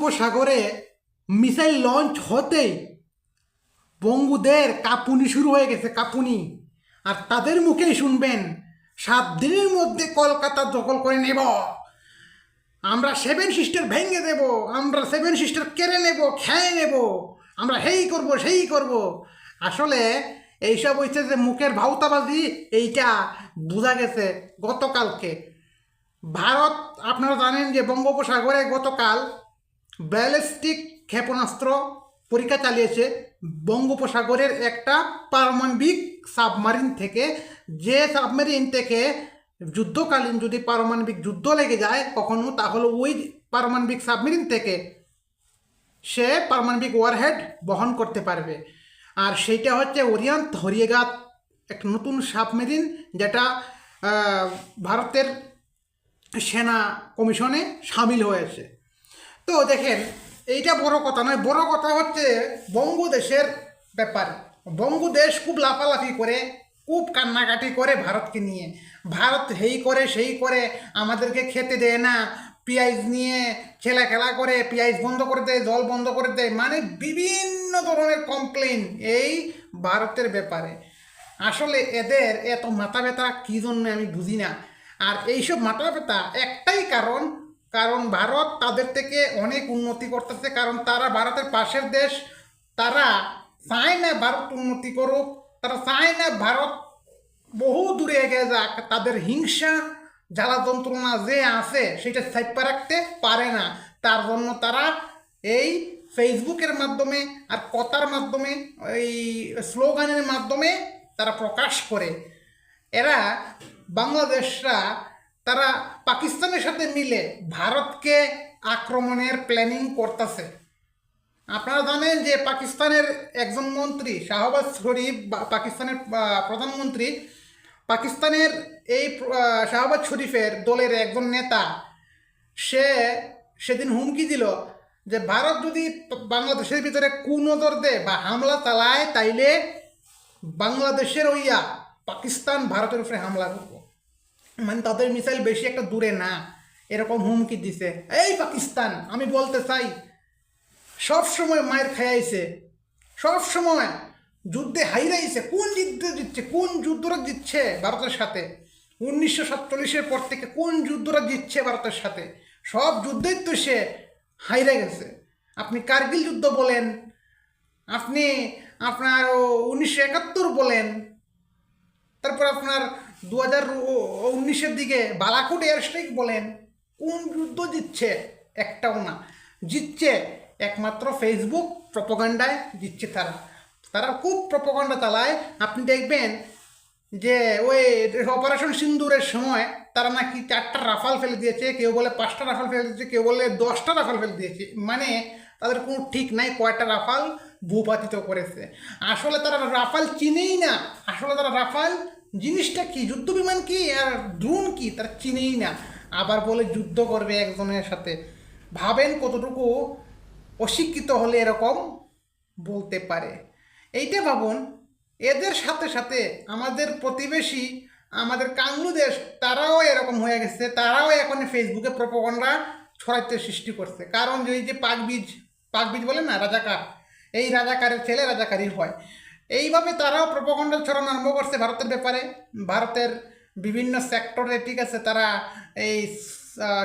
বঙ্গোপসাগরে missile launch হতেই বঙ্গুদের কাপুনি শুরু হয়ে গেছে, কাপুনি। আর তাদের মুখেই শুনবেন, সাত দিনের মধ্যে কলকাতা দখল করে নেব। আমরা সেভেন সিস্টার ভেঙে দেব, আমরা সেভেন সিস্টার কেড়ে নেব, খেয়ে নেব, আমরা হেই করব, সেই করব। আসলে এইসব হচ্ছে যে মুখের ভাউতাবাজি এইটা বোঝা গেছে গতকালকে। ভারত, আপনারা জানেন যে বঙ্গোপসাগরে গতকাল ব্যালিস্টিক ক্ষেপণাস্ত্র পরীক্ষা চালিয়েছে বঙ্গোপসাগরের একটা পারমাণবিক সাবমারিন থেকে। যে সাবমেরিন থেকে যুদ্ধকালীন যদি পারমাণবিক যুদ্ধ লেগে যায় কখনো, তাহলে ওই পারমাণবিক সাবমেরিন থেকে সে পারমাণবিক ওয়ারহেড বহন করতে পারবে। আর সেইটা হচ্ছে ওরিয়ান্ত হরিয়েগাত এক নতুন সাবমেরিন যেটা ভারতের সেনা কমিশনে সামিল হয়েছে। তো দেখেন, এইটা বড় কথা নয়, বড় কথা হচ্ছে বঙ্গদেশের ব্যাপার। বঙ্গদেশ খুব লাফালাফি করে, খুব কান্নাকাটি করে ভারতকে নিয়ে। ভারত হেই করে, সেই করে, আমাদেরকে খেতে দেয় না, পেঁয়াজ নিয়ে খেলা খেলা করে, পেঁয়াজ বন্ধ করে দেয়, জল বন্ধ করে দেয় মানে বিভিন্ন ধরনের কমপ্লেন এই ভারতের ব্যাপারে। আসলে এদের এত মাথা ব্যথা কী জন্য আমি বুঝি না আর এইসব মাথা ব্যথা একটাই কারণ কারণ ভারত তাদের থেকে অনেক উন্নতি করতেছে, কারণ তারা ভারতের পাশের দেশ। তারা চায় না ভারত উন্নতি করুক, তারা চায় না ভারত বহু দূরে এগিয়ে যাক। তাদের হিংসা, জ্বালা যন্ত্রণা যে আছে, সেটা সাইপা রাখতে পারে না। তার জন্য তারা এই ফেসবুকের মাধ্যমে আর কথার মাধ্যমে, এই স্লোগানের মাধ্যমে তারা প্রকাশ করে। এরা বাংলাদেশরা তারা পাকিস্তানের সাথে মিলে ভারতকে আক্রমণের প্ল্যানিং করতেছে। আপনারা জানেন যে পাকিস্তানের একজন মন্ত্রী, শাহবাজ শরীফ পাকিস্তানের প্রধানমন্ত্রী, পাকিস্তানের এই শাহবাজ শরীফের দলের একজন নেতা, সে সেদিন হুমকি দিল যে ভারত যদি বাংলাদেশের ভিতরে কুনজর দেয় বা হামলা চালায়, তাইলে বাংলাদেশের ওইয়া পাকিস্তান ভারতের উপরে হামলা করব। মানে তাদের মিসাইল বেশি একটা দূরে না। এরকম হুমকি দিছে। এই পাকিস্তান, আমি বলতে চাই, সব সময় মায়ের খাইছে সব সময় যুদ্ধে হাইরাইছে। কোন যুদ্ধ জিতছে কোন যুদ্ধরা জিতছে ভারতের সাথে? উনিশশো সাতচল্লিশের পর থেকে কোন যুদ্ধরা জিতছে ভারতের সাথে? সব যুদ্ধেই তো সে হাইরে গেছে। আপনি কার্গিল যুদ্ধ বলেন, আপনি আপনার উনিশশো একাত্তর বলেন, তারপর আপনার দু হাজার উনিশের দিকে বালাকোট এয়ার স্ট্রাইক বলেন, কোন যুদ্ধ জিতছে? একটাও না। জিতছে একমাত্র ফেসবুক প্রপোগান্ডায়, জিতছে তারা। তারা খুব প্রপোগান্ডা চালায়। আপনি দেখবেন যে ওই অপারেশন সিন্দুরের সময় তারা নাকি চারটা রাফাল ফেলে দিয়েছে, কেউ বলে পাঁচটা রাফাল ফেলে দিয়েছে, কেউ বলে দশটা রাফাল ফেলে দিয়েছে। মানে তাদের কোনো ঠিক নাই, কয়টা রাফাল ভূপাতিত করেছে। আসলে তারা রাফাল চিনেই না। আসলে তারা রাফাল জিনিসটা কি? যুদ্ধ বিমান কি আর ড্রোন কি? তারা চিনেই না। আবার বলে যুদ্ধ করবে একজনের সাথে। ভাবেন কতটুকু অশিক্ষিত হলে এরকম বলতে পারে। এইটা ভাবুন, এদের সাথে সাথে আমাদের প্রতিবেশী, আমাদের কাংলু দেশ তারাও এরকম হয়ে গেছে। তারাও এখন ফেসবুকে প্রপগণ্ডা ছড়াইতে সৃষ্টি করছে। কারণ যে এই যে পাকবীজ পাকবীজ বলে না, রাজাকার। এই রাজাকারের ছেলে রাজাকারই হয়। এইভাবে তারাও প্রপগণ্ডা ছড়ানো আরম্ভ করছে ভারতের ব্যাপারে। ভারতের বিভিন্ন সেক্টরে ঠিক আছে, তারা এই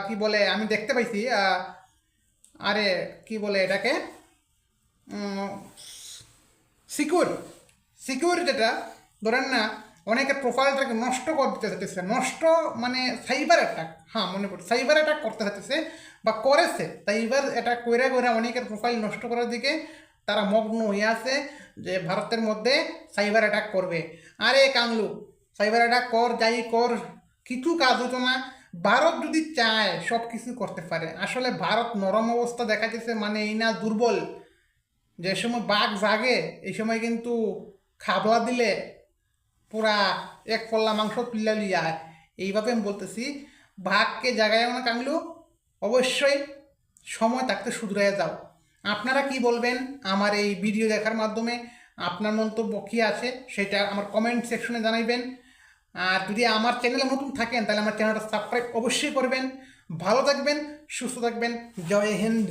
কি বলে, আমি দেখতে পাইছি আরে, কি বলে এটাকে? সিকিউর সিকিউর যেটা ধরেন না, অনেকের প্রোফাইলটাকে নষ্ট করতে চাইতেছে, নষ্ট মানে সাইবার অ্যাটাক হ্যাঁ মনে পড়ে সাইবার অ্যাটাক করতে চাইতেছে বা করেছে সাইবার অ্যাটাক করে করে অনেকের প্রোফাইল নষ্ট করার দিকে তারা মগ্ন হয়ে আছে যে ভারতের মধ্যে সাইবার অ্যাটাক করবে। আরে কাংলু সাইবার অ্যাটাক কর, যাই কর, কিছু কাজ হতো না। ভারত যদি চায়, সব কিছু করতে পারে। আসলে ভারত নরম অবস্থা দেখা যাচ্ছে মানে এই না দুর্বল। যে সময় বাঘ জাগে, এই সময় কিন্তু খাবলা দিলে পুরা এক পল্লা মাংস তুলে লিয়া এইভাবে আমি বলতেছি ভাগকে জাগায় না কামলু অবশ্যই সময় থাকতে শুধরাইয়া যাও। আপনারা কি বলবেন আমার এই ভিডিও দেখার মাধ্যমে? আপনার মন্তব্য কী আছে সেটা আমার কমেন্ট সেকশনে জানাইবেন। আর যদি আমার চ্যানেলে নতুন থাকেন, তাহলে আমার চ্যানেলটা সাবস্ক্রাইব অবশ্যই করবেন। ভালো থাকবেন, সুস্থ থাকবেন। জয় হিন্দ।